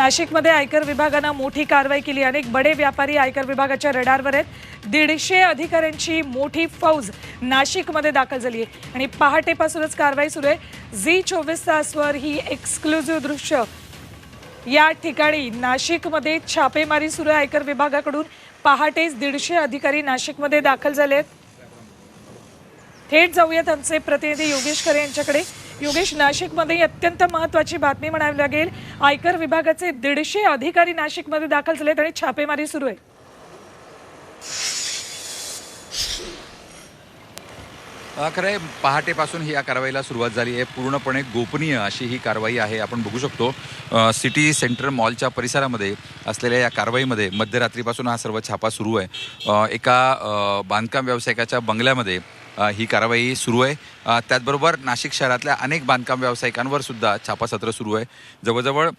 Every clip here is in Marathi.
नाशिकमध्ये आयकर विभागानं मोठी कारवाई केली. अनेक बडे व्यापारी आयकर विभागाच्या रडारवर आहेत. दीडशे अधिकाऱ्यांची मोठी फौज नाशिकमध्ये दाखल झाली आहे. आणि पहाटेपासूनच कारवाई सुरू आहे. झी चोवीस तासवर ही एक्सक्लुझिव्ह दृश्य. या ठिकाणी नाशिकमध्ये छापेमारी सुरू आहे आयकर विभागाकडून. पहाटेच दीडशे अधिकारी नाशिकमध्ये दाखल झाले आहेत. थेट जाऊयात आमचे प्रतिनिधी योगेश खरे यांच्याकडे. योगेश नाशिकमध्ये अत्यंत महत्वाची बातमी म्हणावी लागेल. आयकर विभागाचे दीडशे अधिकारी नाशिकमध्ये दाखल झालेत आणि छापेमारी सुरू आहे. खरं आहे पहाटेपासून ही या कारवाईला सुरुवात झाली आहे. पूर्णपणे गोपनीय अशी ही कारवाई आहे. आपण बघू शकतो सिटी सेंटर मॉलच्या परिसरामध्ये असलेल्या या कारवाईमध्ये मध्यरात्रीपासून हा सर्व छापा सुरू आहे. एका बांधकाम व्यावसायिकाच्या बंगल्यामध्ये ही कारवाई सुरू आहे. त्याचबरोबर नाशिक शहरातल्या अनेक बांधकाम व्यावसायिकांवर सुद्धा छापासत्र सुरू आहे. जवळजवळ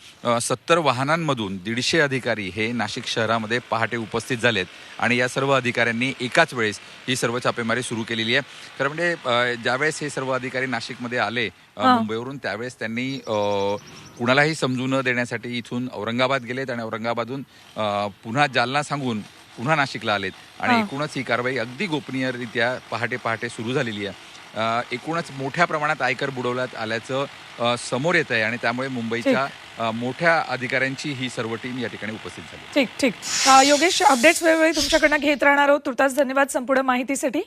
सत्तर वाहनांमधून दीडशे अधिकारी हे नाशिक शहरामध्ये पहाटे उपस्थित झालेत आणि या सर्व अधिकाऱ्यांनी एकाच वेळेस ही सर्व छापेमारी सुरू केलेली आहे. खरं म्हणजे ज्यावेळेस हे सर्व अधिकारी नाशिकमध्ये आले मुंबईवरून त्यावेळेस त्यांनी कुणालाही समजू न देण्यासाठी इथून औरंगाबाद गेलेत आणि औरंगाबादहून पुन्हा जालना सांगून पुन्हा नाशिकला आलेत. आणि एकूणच ही कारवाई अगदी गोपनीयरित्या पहाटे पहाटे सुरू झालेली आहे. एकूणच मोठ्या प्रमाणात आयकर बुडवण्यात आल्याचं समोर येत आहे आणि त्यामुळे मुंबईच्या मोठ्या अधिकाऱ्यांची ही सर्व टीम या ठिकाणी उपस्थित झाली. ठीक ठीक. योगेश अपडेट्स वेळोवेळी तुमच्याकडनं घेत राहणार आहोत. तुर्तास धन्यवाद संपूर्ण माहितीसाठी.